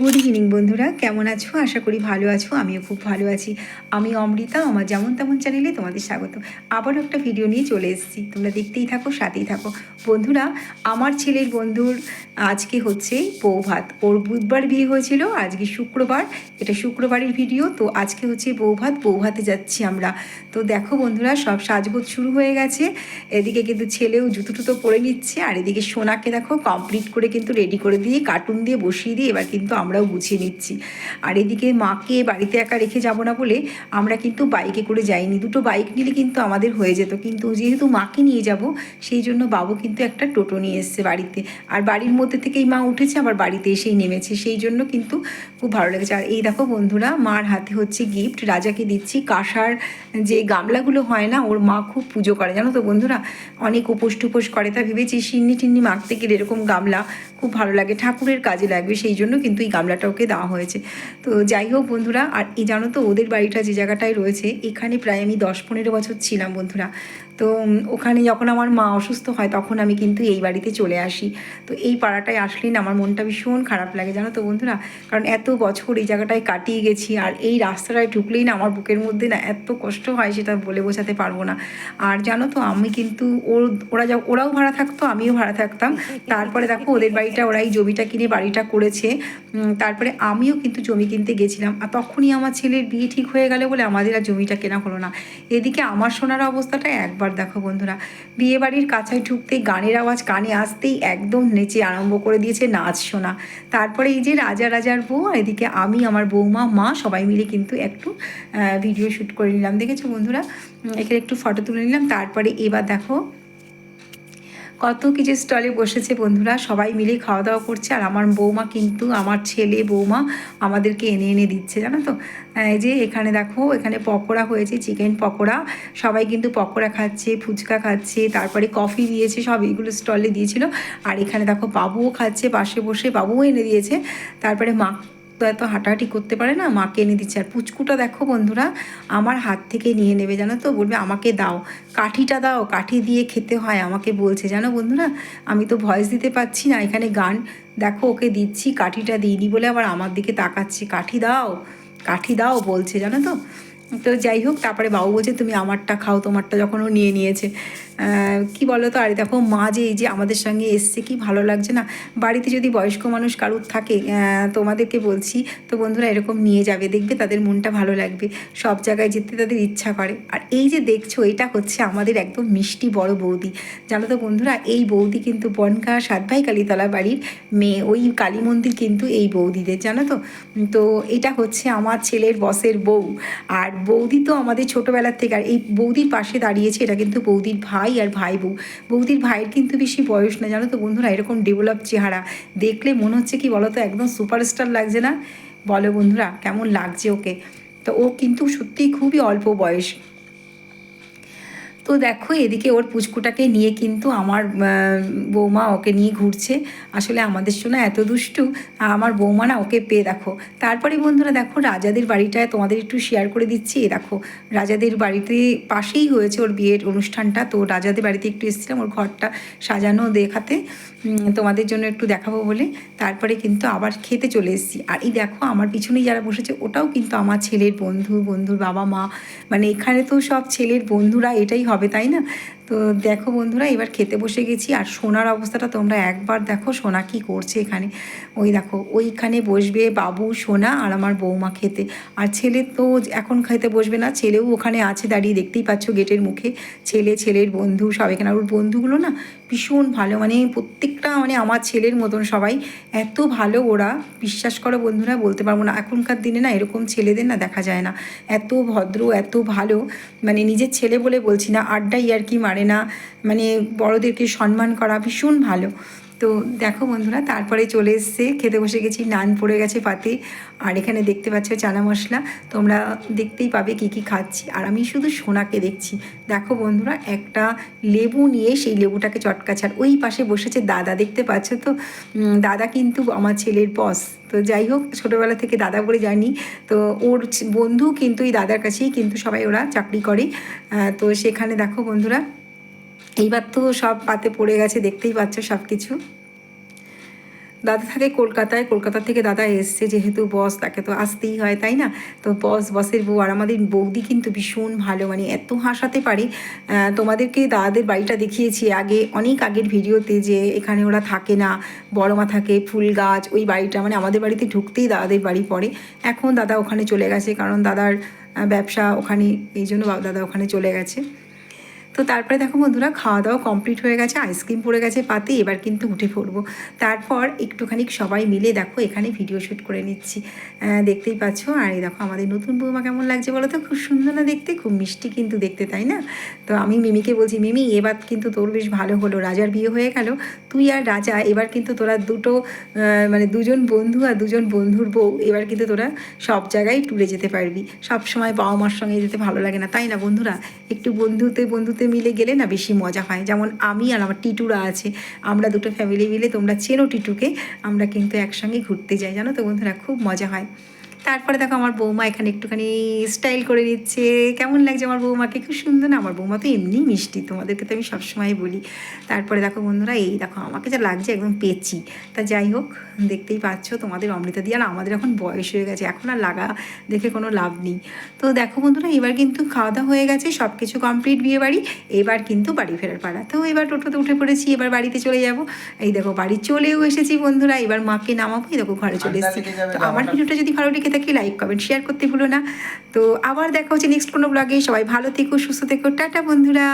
Good evening বন্ধুরা। কেমন আছো? আশা করি ভালো আছো। আমিও খুব ভালো আছি। আমি অমৃতা, আমার যেমন তেমন চ্যানেলে তোমাদের স্বাগত। আবারও একটা ভিডিও নিয়ে চলে এসেছি। তোমরা দেখতেই থাকো, সাথেই থাকো। বন্ধুরা, আমার ছেলের বন্ধুর আজকে হচ্ছে বৌভাত। ওর বুধবার বিয়ে হয়েছিল, আজকে শুক্রবার। এটা শুক্রবারের ভিডিও তো আজকে হচ্ছে বৌভাত। বৌভাতে যাচ্ছি আমরা। তো দেখো বন্ধুরা, সব সাজগোজ শুরু হয়ে গেছে। এদিকে কিন্তু ছেলেও জুতো টুতো পরে নিচ্ছে, আর এদিকে সোনাকে দেখো কমপ্লিট করে কিন্তু রেডি করে দিয়ে কার্টুন দিয়ে বসিয়ে দিয়ে এবার কিন্তু আমরাও গুছিয়ে নিচ্ছি। আর এদিকে মাকে বাড়িতে একা রেখে যাব না বলে আমরা কিন্তু বাইকে করে যাইনি। দুটো বাইক নিলে কিন্তু আমাদের হয়ে যেত। কিন্তু যেহেতু মাকে নিয়ে যাব, সেই জন্য বাবু কিন্তু একটা টোটো নিয়ে এসছে বাড়িতে। আর বাড়ির মধ্যে থেকেই মা উঠেছে, আবার বাড়িতে এসেই নেমেছে। সেই জন্য কিন্তু খুব ভালো লেগেছে। আর এই দেখো বন্ধুরা, মার হাতে হচ্ছে গিফট রাজাকে দিচ্ছি। কাঁসার যে গামলাগুলো হয় না, ওর মা খুব পুজো করে। জানো তো বন্ধুরা, অনেক উপোস টুপোস করে। তা ভেবেছি সিন্নি টিন্নি মাখতে গেলে এরকম গামলা খুব ভালো লাগে। ঠাকুরের কাজে লাগবে, সেই জন্য কিন্তু এই গামলাটা ওকে দেওয়া হয়েছে। তো যাই হোক বন্ধুরা, আর এই জানো তো ওদের বাড়িটা যে জায়গাটায় রয়েছে, এখানে প্রায় আমি দশ পনেরো বছর ছিলাম বন্ধুরা। তো ওখানে যখন আমার মা অসুস্থ হয় তখন আমি কিন্তু এই বাড়িতে চলে আসি। তো এই পাড়াটায় আসলেই না আমার মনটা ভীষণ খারাপ লাগে, জানো তো বন্ধুরা? কারণ এত বছর এই জায়গাটায় কাটিয়ে গেছি আর এই রাস্তাটায় ঢুকলেই না আমার বুকের মধ্যে না এত কষ্ট হয় সেটা বলে বোঝাতে পারব না। আর জানো তো, আমি কিন্তু ওর, ওরা যা, ওরাও ভাড়া থাকতো, আমিও ভাড়া থাকতাম। তারপরে দেখো ওদের বাড়িটা ওরা এই জমিটা কিনে বাড়িটা করেছে। তারপরে আমিও কিন্তু জমি কিনতে গেছিলাম। আর তখনই আমার ছেলের বিয়ে ঠিক হয়ে গেল বলে আমাদের আর জমিটা কেনা হলো না। এদিকে আমার সোনার অবস্থাটা একবার দেখো বন্ধুরা, বিয়েবাড়ির কাছায় ঢুকতেই গানের আওয়াজ কানে আসতেই একদম নেচে আরম্ভ করে দিয়েছে নাচ শোনা। তারপরে এই যে রাজা রাজার বউ এদিকে আমি, আমার বৌমা, মা সবাই মিলে কিন্তু একটু ভিডিও শ্যুট করে নিলাম। দেখেছ বন্ধুরা? এখানে একটু ফটো তুলে নিলাম। তারপরে এবার দেখো কত কিছু স্টলে বসেছে বন্ধুরা, সবাই মিলে খাওয়া দাওয়া করছে। আর আমার বৌমা কিন্তু, আমার ছেলে বৌমা আমাদেরকে এনে এনে দিচ্ছে, জানো তো? এই যে এখানে দেখো, এখানে পকোড়া হয়েছে, চিকেন পকোড়া। সবাই কিন্তু পকোড়া খাচ্ছে, ফুচকা খাচ্ছে, তারপরে কফি দিয়েছে, সব এইগুলো স্টলে দিয়েছিল। আর এখানে দেখো বাবুও খাচ্ছে, পাশে বসে বাবুও এনে দিয়েছে। তারপরে মা এত হাঁটাহাঁটি করতে পারে না, মাকে এনে দিচ্ছে। আর পুচকুটা দেখো বন্ধুরা, আমার হাত থেকে নিয়ে নেবে, জানো তো? বলবে, আমাকে দাও। কাঠিটা দাও, কাঠি দিয়ে খেতে হয়, আমাকে বলছে। জানো বন্ধুরা, আমি তো ভয়েস দিতে পারছি না, এখানে গান। দেখো, ওকে দিচ্ছি, কাঠিটা দিইনি বলে আবার আমার দিকে তাকাচ্ছে। কাঠি দাও কাঠি দাও, বলছে, জানো তো? তো যাই হোক, তারপরে বাবু বলছে, তুমি আমারটা খাও, তোমারটা যখন ও নিয়ে নিয়েছে। কি বলো তো আর দেখো, মা যে এই যে আমাদের সঙ্গে এসছে, কি ভালো লাগছে না? বাড়িতে যদি বয়স্ক মানুষ কারুর থাকে তোমাদেরকে বলছি, তো বন্ধুরা এরকম নিয়ে যাবে, দেখবে তাদের মনটা ভালো লাগবে, সব জায়গায় যেতে তাদের ইচ্ছা করে। আর এই যে দেখছ, এটা হচ্ছে আমাদের একদম মিষ্টি বড় বৌদি। জানো তো বন্ধুরা, এই বৌদি কিন্তু বনকা সাতভাই কালীতলা বাড়ির মেয়ে, ওই কালী মন্দির কিন্তু এই বৌদিদের, জানো তো? তো এটা হচ্ছে আমার ছেলের বসের বউ। আর বৌদি তো আমাদের ছোটোবেলার থেকে, আর এই বৌদির পাশে দাঁড়িয়েছে, এটা কিন্তু বৌদির ভাই আর ভাই বউ বৌদির ভাইয়ের কিন্তু বেশি বয়স না, জানো তো বন্ধুরা? এরকম ডেভেলপ চেহারা। দেখলে মনে হচ্ছে কি বলো তো, একদম সুপারস্টার লাগছে না? বলো বন্ধুরা, কেমন লাগছে ওকে? তো ও কিন্তু সত্যিই খুবই অল্প বয়স। তো দেখো, এদিকে ওর পুচকুটাকে নিয়ে কিন্তু আমার বৌমা ওকে নিয়ে ঘুরছে। আসলে আমাদের শোনা এত দুষ্টু, আমার বৌমা না ওকে পেয়ে দেখো। তারপরে বন্ধুরা দেখো, রাজাদের বাড়িটায় তোমাদের একটু শেয়ার করে দিচ্ছি। এ দেখো, রাজাদের বাড়িতে পাশেই হয়েছে ওর বিয়ের অনুষ্ঠানটা। তো রাজাদের বাড়িতে একটু এসেছিলাম, ওর ঘরটা সাজানো দেখাতে। তোমাদের জন্য একটু দেখাবো বলে। তারপরে কিন্তু আবার খেতে চলে এসেছি। আর এই দেখো, আমার পিছনেই যারা বসেছে, ওটাও কিন্তু আমার ছেলের বন্ধু, বন্ধুর বাবা মা মানে এখানে তো সব ছেলের বন্ধুরা এটাই হবে, তাই না? তো দেখো বন্ধুরা, এবার খেতে বসে গেছি। আর সোনার অবস্থাটা তোমরা একবার দেখো, সোনা কি করছে এখানে। ওই দেখো, ওইখানে বসবে বাবু, সোনা আর আমার বৌমা খেতে। আর ছেলে তো এখন খেতে বসবে না, ছেলেও ওখানে আছে দাঁড়িয়ে, দেখতেই পাচ্ছ গেটের মুখে। ছেলে, ছেলের বন্ধু, সব এখানে। আর ওর বন্ধুগুলো না ভীষণ ভালো মানে প্রত্যেকটা মানে আমার ছেলের মতন সবাই। এত ভালো ওরা, বিশ্বাস করো বন্ধুরা, বলতে পারব না। এখনকার দিনে না এরকম ছেলেদের না দেখা যায় না। এত ভদ্র, এত ভালো মানে নিজের ছেলে বলে বলছি না আড্ডা ইয়ার্কি মারে। না। মানে বড়দেরকে সম্মান করা ভীষণ ভালো। তো দেখো বন্ধুরা, তারপরে চলে এসছে, খেতে বসে গেছি, নান পড়ে গেছে পাতে। আর এখানে দেখতে পাচ্ছ চানা মশলা। তোমরা দেখতেই পাবে কি কি খাচ্ছি। আর আমি শুধু সোনাকে দেখছি। দেখো বন্ধুরা, একটা লেবু নিয়ে সেই লেবুটাকে চটকাছাড় ওই পাশে বসেছে দাদা, দেখতে পাচ্ছ তো? দাদা কিন্তু আমার ছেলের বস তো যাই হোক, ছোটোবেলা থেকে দাদা বলে জানি। তো ওর বন্ধু কিন্তু এই দাদার কাছেই কিন্তু সবাই ওরা চাকরি করে। তো সেখানে দেখো বন্ধুরা এইবার তো সব পাতে পড়ে গেছে, দেখতেই পাচ্ছ সব কিছু দাদা থাকে কলকাতায়, কলকাতা থেকে দাদা এসছে, যেহেতু বস তাকে তো আসতেই হয়, তাই না? তো বস, বসের বউ আর আমাদের বৌদি কিন্তু ভীষণ ভালো মানে এত হাসাতে পারে। তোমাদেরকে দাদাদের বাড়িটা দেখিয়েছি আগে, অনেক আগের ভিডিওতে যে এখানে ওরা থাকে না, বড়মা থাকে, ফুল গাছ, ওই বাড়িটা মানে আমাদের বাড়িতে ঢুকতেই দাদাদের বাড়ি পড়ে। এখন দাদা ওখানে চলে গেছে, কারণ দাদার ব্যবসা ওখানে, এই জন্য দাদা ওখানে চলে গেছে। তো তারপরে দেখো বন্ধুরা খাওয়া দাওয়া কমপ্লিট হয়ে গেছে আইসক্রিম পড়ে গেছে পাতে, এবার কিন্তু উঠে পড়ব। তারপর একটুখানি সবাই মিলে দেখো এখানে ভিডিও শ্যুট করে নিচ্ছি। দেখতেই পাচ্ছ? আর এই দেখো আমাদের নতুন বৌমা কেমন লাগছে বলো তো? খুব সুন্দর না দেখতে? খুব মিষ্টি কিন্তু দেখতে, তাই না? তো আমি মিমিকে বলছি, মিমি, এবার কিন্তু তোর বেশ ভালো হলো, রাজার বিয়ে হয়ে গেল। তুই আর রাজা, এবার কিন্তু তোরা দুটো মানে দুজন বন্ধু আর দুজন বন্ধুর বউ, এবার কিন্তু তোরা সব জায়গায় ট্যুরে যেতে পারবি। সব সময় বাবা মার সঙ্গে যেতে ভালো লাগে না, তাই না বন্ধুরা? একটু বন্ধুতে বন্ধুতে মিলে গেলে না বেশি মজা হয়। যেমন আমি আর আমার টিটুরা আছে, আমরা দুটো ফ্যামিলি মিলে তোমরা চেনো টিটুকে, আমরা কিন্তু একসঙ্গে ঘুরতে যাই, জানো তো বন্ধুরা? খুব মজা হয়। তারপরে দেখো আমার বৌমা এখানে একটুখানি স্টাইল করে নিচ্ছে। কেমন লাগছে আমার বৌমাকে? খুব সুন্দর। না আমার বৌমা তো এমনি মিষ্টি তোমাদেরকে তো আমি সবসময় বলি। তারপরে দেখো বন্ধুরা এই দেখো আমাকে যা লাগছে একদম পেচি। তা যাই হোক দেখতেই পাচ্ছ তোমাদের অমৃতা দিয়ে আর আমাদের এখন বয়স হয়ে গেছে এখন আর লাগা দেখে কোনো লাভ নেই। তো দেখো বন্ধুরা এবার কিন্তু খাওয়া দাওয়া হয়ে গেছে সব কিছু কমপ্লিট বিয়ে বাড়ি এবার কিন্তু বাড়ি ফেরার পাড়া তো এবার টোটোতে উঠে পড়েছি এবার বাড়িতে চলে যাব। এই দেখো বাড়ি চলেও এসেছি বন্ধুরা এবার মাকে নামাবো এই দেখো ঘরে চলে এসেছি। তো আমার ভিডিওটা যদি ভালো লেগে থাকে লাইক কমেন্ট শেয়ার করতে ভুলো না। তো আবার দেখা হচ্ছে নেক্সট কোনো ব্লগে সবাই ভালো থেকো, সুস্থ থেকো। টাটা বন্ধুরা।